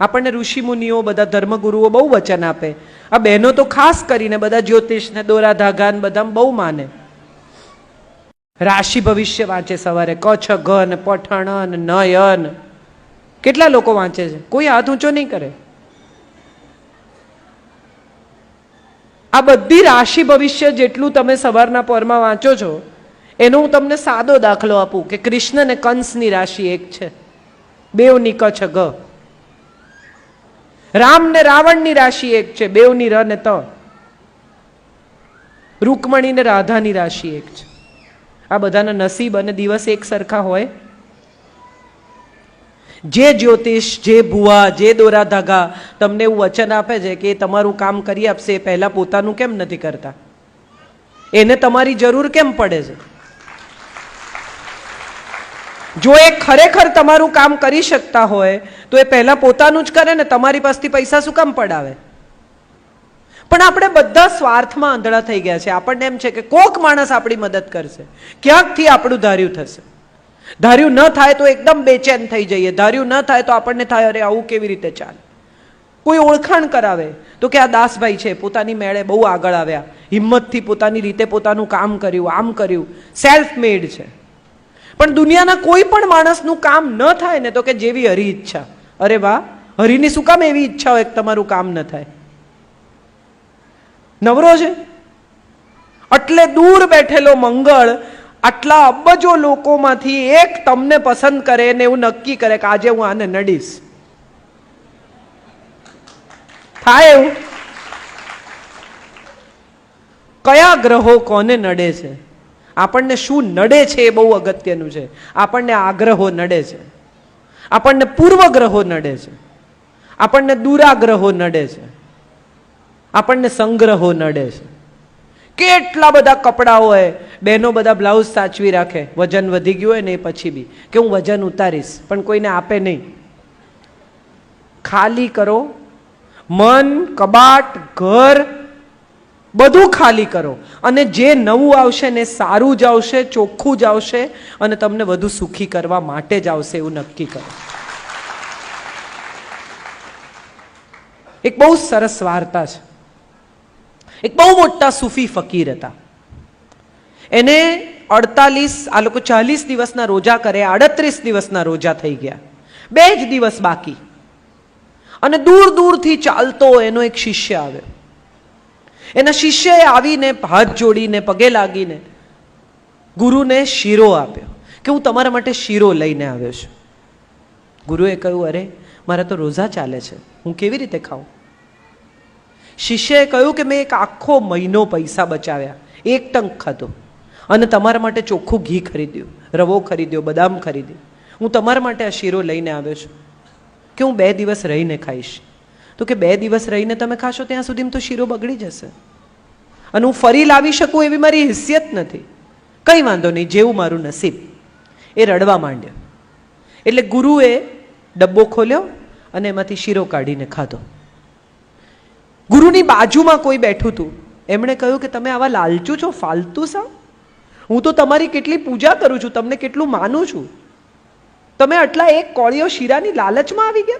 આપણને ઋષિ મુનિઓ બધા ધર્મગુરુઓ બહુ વચન આપે. આ બહેનો તો ખાસ કરીને બધા જ્યોતિષને દોરા ધાગા બધા બહુ માને. રાશિ ભવિષ્ય વાંચે સવારે કચ્છ ઘન પઠણન નયન. કેટલા લોકો વાંચે છે? કોઈ હાથ ઊંચો નહીં કરે. આ બધી રાશિ ભવિષ્ય જેટલું તમે સવારના પરમાં વાંચો છો, એનો હું તમને સાદો દાખલો આપું કે કૃષ્ણ ને કંસની રાશિ એક છે. બેવની કચ્છ ગ રામ ને રાવણની રાશિ એક છે બેવની ર ને ત. રૂકમણી ને રાધાની રાશિ એક છે. આ બધાના નસીબ અને દિવસ એક સરખા હોય. જે જ્યોતિષ, જે ભુવા, જે દોરા ધાગા તમને એવું વચન આપે છે કે તમારું કામ કરી આપશે, એ પહેલા પોતાનું કેમ નથી કરતા? એને તમારી જરૂર કેમ પડે છે? જો એ ખરેખર તમારું કામ કરી શકતા હોય, તો એ પહેલા પોતાનું જ કરે ને તમારી પાસેથી પૈસા શું કામ પડાવે? પણ આપણે બધા સ્વાર્થમાં આંધળા થઈ ગયા છે. આપણને એમ છે કે કોક માણસ આપણી મદદ કરશે. ક્યાંકથી આપણું ધાર્યું થશે? ધાર્યું ન થાય તો એકદમ બેચેન થઈ જઈએ. ધાર્યું ન થાય તો આપણને થાય, અરે આવું કેવી રીતે ચાલે? કોઈ ઓળખાણ કરાવે તો કે આ દાસભાઈ છે, પોતાની મેળે બહુ આગળ આવ્યા. હિંમતથી પોતાની રીતે પોતાનું કામ કર્યું, આમ કર્યું. સેલ્ફ મેડ છે. પણ દુનિયાના કોઈ પણ માણસનું કામ ન થાય ને તો કે જેવી હરી ઈચ્છા. અરે વાહ, હરીની શું કામ એવી ઈચ્છા હોય કે તમારું કામ ન થાય? નવરો છે? એટલે દૂર બેઠેલો મંગળ આટલા અબજો લોકોમાંથી એક તમને પસંદ કરે ને એવું નક્કી કરે કે આજે હું આને નડીશ. થાય એવું? કયા ગ્રહો કોને નડે છે? આપણને શું નડે છે એ બહુ અગત્યનું છે. આપણને આગ્રહો નડે છે. આપણને પૂર્વગ્રહો નડે છે. આપણને દુરાગ્રહો નડે છે. આપણને સંગ્રહો નડે છે. કેટલા બધા કપડાં હોય, બહેનો બધા બ્લાઉઝ સાચવી રાખે, વજન વધી ગયું હોય ને એ પછી બી, કે હું વજન ઉતારીશ, પણ કોઈને આપે નહીં. ખાલી કરો, મન, કબાટ, ઘર બધું ખાલી કરો. અને જે નવું આવશે ને સારું જ આવશે, ચોખ્ખું જ આવશે, અને તમને વધુ સુખી કરવા માટે જ આવશે એવું નક્કી કરો. એક બહુ સરસ વાર્તા છે. એક બહુ મોટા સૂફી ફકીર હતા. એને અડતાલીસ, આ લોકો ચાલીસ દિવસના રોજા કરે, આડત્રીસ દિવસના રોજા થઈ ગયા. બે જ દિવસ બાકી. અને દૂર દૂરથી ચાલતો એનો એક શિષ્ય આવ્યો. એના શિષ્યએ આવીને હાથ જોડીને, પગે લાગીને ગુરુને શીરો આપ્યો કે હું તમારા માટે શીરો લઈને આવ્યો છું. ગુરુએ કહ્યું, અરે, મારા તો રોઝા ચાલે છે. હું કેવી રીતે ખાઉં? શિષ્યએ કહ્યું કે, મેં એક આખો મહિનો પૈસા બચાવ્યા. એક ટંક ખાધો અને તમારા માટે ચોખ્ખું ઘી ખરીદ્યું, રવો ખરીદ્યો, બદામ ખરીદ્યું હું તમારા માટે આ શીરો લઈને આવ્યો છું કે હું બે દિવસ રહીને ખાઈશ. તો કે બે દિવસ રહીને તમે ખાશો ત્યાં સુધીમાં તો શીરો બગડી જશે. અને હું ફરી લાવી શકું એવી મારી હિસ્યત નથી. કંઈ વાંધો નહીં, જેવું મારું નસીબ. એ રડવા માંડ્યો. એટલે ગુરુએ ડબ્બો ખોલ્યો અને એમાંથી શીરો કાઢીને ખાધો. ગુરુની બાજુમાં કોઈ બેઠું હતું એમણે કહ્યું કે તમે આવા લાલચુ છો, ફાલતુ સા હું તો તમારી કેટલી પૂજા કરું છું, તમને કેટલું માનું છું? તમે આટલા એક કોળીઓ શીરાની લાલચમાં આવી ગયા?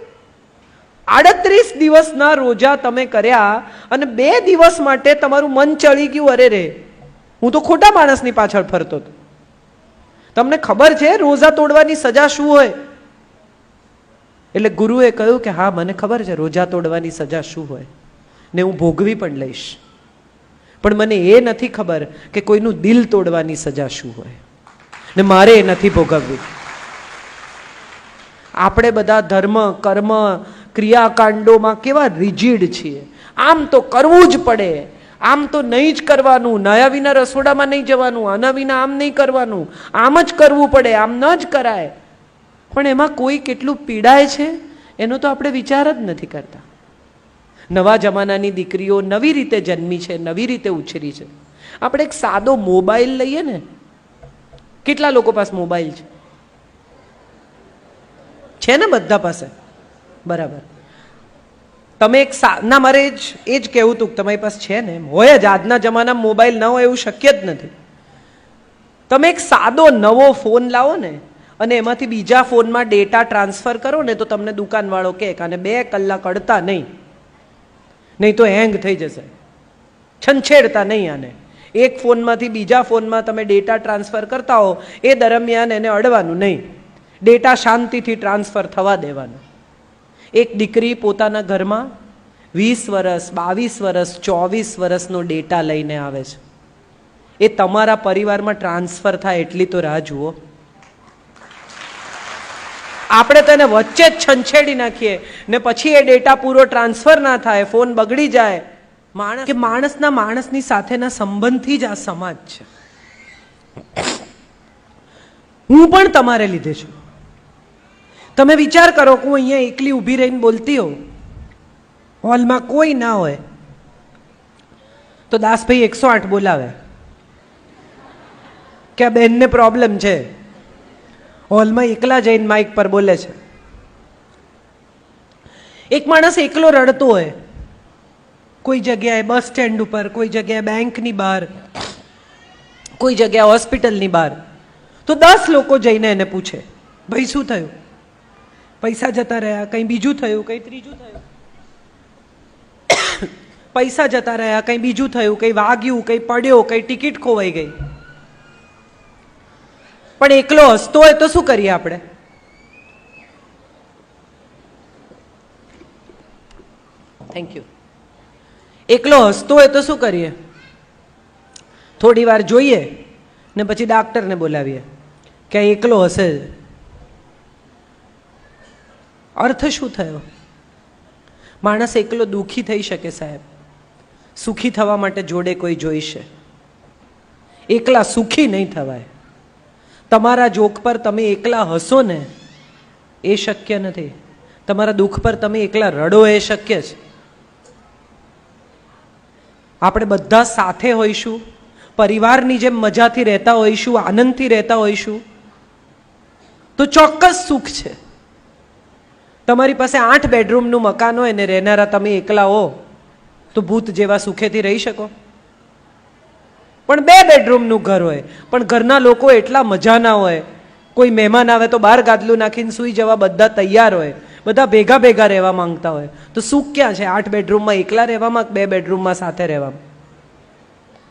આડત્રીસ દિવસના રોજા તમે કર્યા અને બે દિવસ માટે તમારું મન ચડી ગયું, અરે રે, હું તો ખોટા માણસની પાછળ ફરતો હતો. તમને ખબર છે, રોજા તોડવાની સજા શું હોય? એટલે ગુરુએ કહ્યું કે, હા, મને ખબર છે, રોજા તોડવાની સજા શું હોય? ને હું ભોગવી પણ લઈશ. પણ મને એ નથી ખબર કે કોઈનું દિલ તોડવાની સજા શું હોય. ને મારે એ નથી ભોગવવી. આપણે બધા ધર્મ, કર્મ ક્રિયાકાંડોમાં કેવા રિજિડ છીએ? આમ તો કરવું જ પડે. આમ તો નહીં જ કરવાનું. નયા વિના રસોડામાં નહીં જવાનું. આના વિના આમ નહીં કરવાનું. આમ જ કરવું પડે. આમ ન જ કરાય. પણ એમાં કોઈ કેટલું પીડાય છે? એનો તો આપણે વિચાર જ નથી કરતા. નવા જમાનાની દીકરીઓ નવી રીતે જન્મી છે, નવી રીતે ઉછરી છે. આપણે એક સાદો મોબાઈલ લઈએ ને. કેટલા લોકો પાસે મોબાઈલ છે? છે ને બધા પાસે? બરાબર. તમે એક ના, મારે જ, એ જ કહેવું હતું કે તમારી પાસે છે ને હોય જ, આજના જમાનામાં મોબાઈલ ન હોય એવું શક્ય જ નથી. તમે એક સાદો નવો ફોન લાવો ને, અને એમાંથી બીજા ફોનમાં ડેટા ટ્રાન્સફર કરો ને, તો તમને દુકાનવાળો કહે આને બે કલાક અડતા નહીં. નહીં તો હેંગ થઈ જશે. છંછેડતા નહીં આને. એક ફોનમાંથી બીજા ફોનમાં તમે ડેટા ટ્રાન્સફર કરતા હો, એ દરમિયાન એને અડવાનું નહીં. ડેટા શાંતિથી ટ્રાન્સફર થવા દેવાનું. એક દીકરી પોતાના ઘરમાં વીસ વર્ષ બાવીસ વર્ષ ચોવીસ વર્ષનો ડેટા લઈને આવે છે. એ તમારા પરિવારમાં ટ્રાન્સફર થાય એટલી તો રાહ જુઓ. આપણે તેને વચ્ચે જ છંછેડી નાખીએ ને પછી એ ડેટા પૂરો ટ્રાન્સફર ના થાય, ફોન બગડી જાય. માણસ કે માણસના માણસની સાથેના સંબંધથી જ આ સમાજ છે. હું પણ તમારે લીધે છું. તમે વિચાર કરો કે હું અહીંયા એકલી ઊભી રહીને બોલતી હોઉં. હોલમાં કોઈ ના હોય. તો દાસભાઈ એકસો આઠ બોલાવે. કે આ બેનને પ્રોબ્લેમ છે. હોલમાં એકલા જઈને માઇક પર બોલે છે. એક માણસ એકલો રડતો હોય. કોઈ જગ્યાએ બસ સ્ટેન્ડ ઉપર, કોઈ જગ્યાએ બેંકની બહાર, કોઈ જગ્યાએ હોસ્પિટલની બહાર. તો દસ લોકો જઈને એને પૂછે, ભાઈ, શું થયું? પૈસા જતા રહ્યા, કંઈ બીજું થયું, કંઈ ત્રીજું થયું? પૈસા જતા રહ્યા, કંઈ બીજું થયું, કંઈ વાગ્યું, કંઈ પડ્યો, કંઈ ટિકિટ ખોવાઈ ગઈ. પણ એકલો હસતો હોય તો શું કરીએ આપણે? થેન્ક યુ એકલો હસતો હોય તો શું કરીએ? થોડી વાર જોઈએ ને પછી ડાક્ટરને બોલાવીએ. કે એકલો હશે. અર્થ શું થયો? માણસ એકલો દુઃખી થઈ શકે સાહેબ. સુખી થવા માટે જોડે કોઈ જોઈશે. એકલા સુખી નહીં થવાય. તમારા જોક પર તમે એકલા હસો ને, એ શક્ય નથી. તમારા દુઃખ પર તમે એકલા રડો એ શક્ય છે. આપણે બધા સાથે હોઈશું, પરિવારની જેમ મજાથી રહેતા હોઈશું, આનંદથી રહેતા હોઈશું, તો ચોક્કસ સુખ છે. તમારી પાસે આઠ બેડરૂમનું મકાન હોય ને રહેનારા તમે એકલા હો, તો ભૂત જેવા સુખેથી રહી શકો. પણ બે બેડરૂમનું ઘર હોય, પણ ઘરના લોકો એટલા મજાના હોય, કોઈ મહેમાન આવે તો બહાર ગાદલું નાખીને સૂઈ જવા બધા તૈયાર હોય, બધા ભેગા ભેગા રહેવા માંગતા હોય. તો સુખ ક્યાં છે? આઠ બેડરૂમમાં એકલા રહેવામાં બે બેડરૂમમાં સાથે રહેવામાં?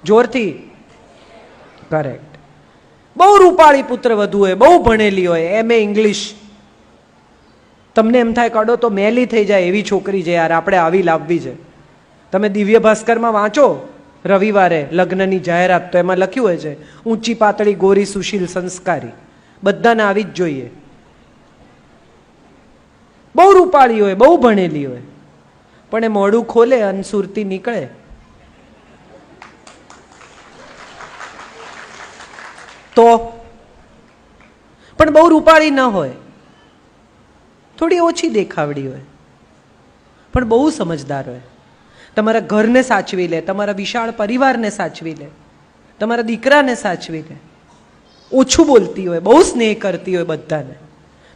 જોરથી. કરેક્ટ બહુ રૂપાળી પુત્ર વધુ હોય, બહુ ભણેલી હોય, એમ એ ઇંગ્લિશ તમને એમ થાય કાઢો તો મેલી થઈ જાય એવી છોકરી છે યાર, આપણે આવી લાવવી છે. તમે દિવ્ય ભાસ્કરમાં વાંચો, રવિવારે લગ્નની જાહેરાત તો એમાં લખ્યું હોય છે, ઊંચી પાતળી ગોરી સુશીલ સંસ્કારી. બધાને આવી જ જોઈએ. બહુ રૂપાળી હોય, બહુ ભણેલી હોય. પણ એ મોડું ખોલે અને સુરતી નીકળે. તો? પણ બહુ રૂપાળી ન હોય. થોડી ઓછી દેખાવડી હોય. પણ બહુ સમજદાર હોય. તમારા ઘરને સાચવી લે, તમારા વિશાળ પરિવારને સાચવી લે, તમારા દીકરાને સાચવી લે. ઓછું બોલતી હોય, બહુ સ્નેહ કરતી હોય બધાને.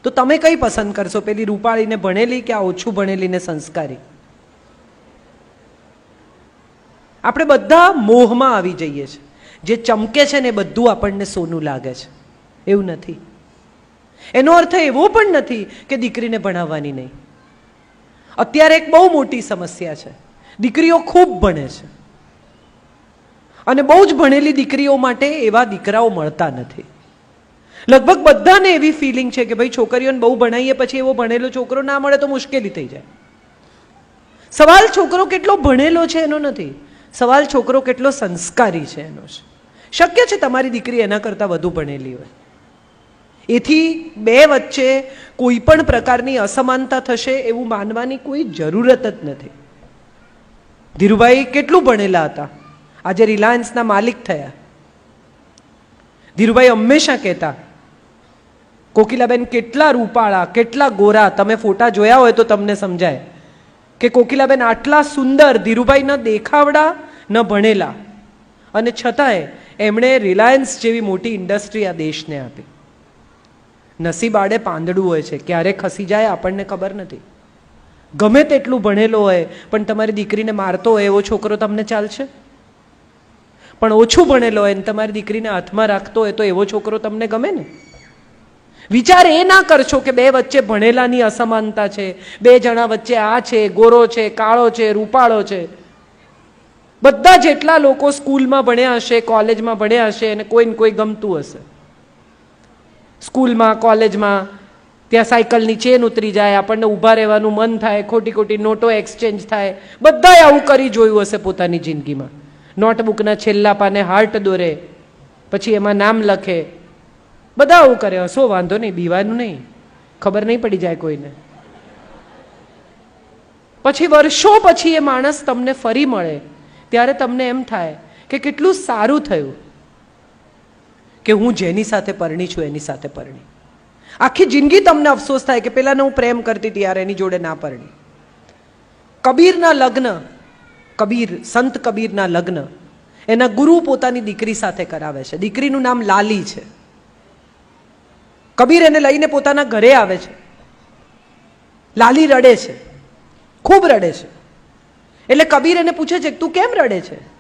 તો તમે કઈ પસંદ કરશો? પેલી રૂપાળીને ભણેલી કે આ ઓછું ભણેલીને સંસ્કારી? આપણે બધા મોહમાં આવી જઈએ છીએ. જે ચમકે છે ને એ બધું આપણને સોનું લાગે છે. એવું નથી. એનો અર્થ એવો પણ નથી કે દીકરીને ભણાવવાની નહીં. અત્યારે એક બહુ મોટી સમસ્યા છે. દીકરીઓ ખૂબ ભણે છે. અને બહુ જ ભણેલી દીકરીઓ માટે એવા દીકરાઓ મળતા નથી. લગભગ બધાને એવી ફિલિંગ છે કે ભાઈ છોકરીઓને બહુ ભણાવીએ પછી એવો ભણેલો છોકરો ના મળે તો મુશ્કેલી થઈ જાય. સવાલ છોકરો કેટલો ભણેલો છે એનો નથી. સવાલ છોકરો કેટલો સંસ્કારી છે એનો છે. શક્ય છે તમારી દીકરી એના કરતાં વધુ ભણેલી હોય. એથી બે વચ્ચે કોઈ પણ પ્રકારની અસમાનતા થશે એવું માનવાની કોઈ જરૂરત જ નથી. ધીરુભાઈ કેટલું ભણેલા હતા? આજે રિલાયન્સના માલિક થયા. ધીરુભાઈ હંમેશા કહેતા, કોકિલાબેન, કેટલા રૂપાળા, કેટલા ગોરા, તમે ફોટા જોયા હોય તો તમને સમજાય કે કોકિલાબેન આટલા સુંદર, ધીરુભાઈ ન દેખાવડા, ન ભણેલા. અને છતાંય એમણે રિલાયન્સ જેવી મોટી ઇન્ડસ્ટ્રી આ દેશને આપી. નસીબ આડે પાંદડું હોય છે. ક્યારે ખસી જાય આપણને ખબર નથી. ગમે તેટલું ભણેલો હોય, પણ તમારી દીકરીને મારતો હોય, એવો છોકરો તમને ચાલશે? પણ ઓછું ભણેલો હોય ને તમારી દીકરીને હાથમાં રાખતો હોય તો એવો છોકરો તમને ગમે ને? વિચાર એ ના કરશો કે બે વચ્ચે ભણેલાની અસમાનતા છે, બે જણા વચ્ચે આ છે, ગોરો છે, કાળો છે, રૂપાળો છે. બધા જેટલા લોકો સ્કૂલમાં ભણ્યા હશે, કોલેજમાં ભણ્યા હશે અને કોઈને કોઈ ગમતું હશે. સ્કૂલમાં, કોલેજમાં, ત્યાં સાયકલની ચેન ઉતરી જાય, આપણને ઊભા રહેવાનું મન થાય ખોટી ખોટી નોટો એક્સચેન્જ થાય. બધાએ આવું કરી જોયું હશે પોતાની જિંદગીમાં. નોટબુકના છેલ્લા પાને હાર્ટ દોરે, પછી એમાં નામ લખે. બધા આવું કરે હશો વાંધો નહીં, બીવાનું નહીં. ખબર નહીં પડી જાય કોઈને. પછી વર્ષો પછી એ માણસ તમને ફરી મળે. ત્યારે તમને એમ થાય કે કેટલું સારું થયું. કે હું જેની સાથે પરણી છું, એની સાથે પરણી. આખી જિંદગી તમને અફસોસ થાય કે પેલાને હું પ્રેમ કરતી હતી, યાર એની જોડે ના પરણી. કબીરના લગ્ન, કબીર, સંત કબીરના લગ્ન, એના ગુરુ પોતાની દીકરી સાથે કરાવે છે. દીકરીનું નામ લાલી છે. કબીર એને લઈને પોતાના ઘરે આવે છે. લાલી રડે છે. ખૂબ રડે છે. એટલે કબીર એને પૂછે છે, તું કેમ રડે છે?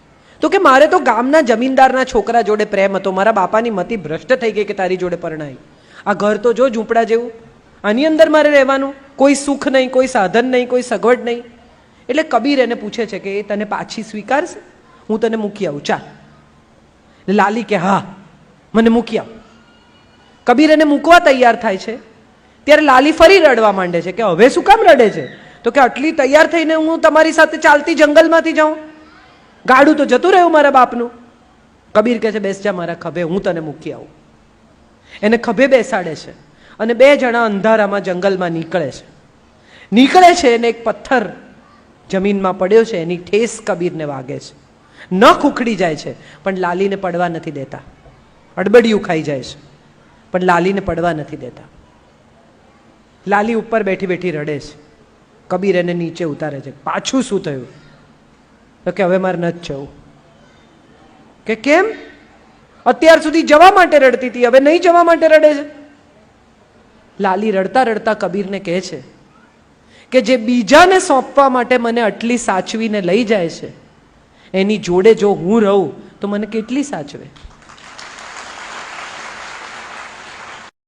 તો કે મારે તો ગામના જમીનદારના છોકરા જોડે પ્રેમ હતો. મારા બાપાની મતિ ભ્રષ્ટ થઈ ગઈ કે તારી જોડે પરણાઈ. આ ઘર તો જો ઝૂંપડા જેવું. આની અંદર મારે રહેવાનું. કોઈ સુખ નહીં, કોઈ સાધન નહીં, કોઈ સગવડ નહીં. એટલે કબીર એને પૂછે છે કે એ તને પાછી સ્વીકારશે? હું તને મૂકી આવું. ચાલ. લાલી કે, હા, મને મૂકી આવ. કબીર એને મૂકવા તૈયાર થાય છે. ત્યારે લાલી ફરી રડવા માંડે છે કે હવે શું કામ રડે છે? તો કે, આટલી તૈયાર થઈને હું તમારી સાથે ચાલતી જંગલમાંથી જાઉં. ગાડું તો જતું રહ્યું મારા બાપનું. કબીર કહે છે બેસજા મારા ખભે, હું તને મૂકી આવું. એને ખભે બેસાડે છે અને બે જણા અંધારામાં જંગલમાં નીકળે છે. નીકળે છે એને એક પથ્થર જમીનમાં પડ્યો છે, એની ઠેસ કબીરને વાગે છે. નખ ઉખડી જાય છે, પણ લાલીને પડવા નથી દેતા. અડબડિયું ખાઈ જાય છે, પણ લાલીને પડવા નથી દેતા. લાલી ઉપર બેઠી બેઠી રડે છે. કબીર એને નીચે ઉતારે છે. પાછું શું થયું? તો કે હવે મારે નથી જવું. કે કેમ? અત્યાર સુધી જવા માટે રડતી હતી, હવે નહીં જવા માટે રડે છે? લાલી રડતા રડતા કબીરને કહે છે કે જે બીજાને સોંપવા માટે મને આટલી સાચવીને લઈ જાય છે, એની જોડે જો હું રહું તો મને કેટલી સાચવે?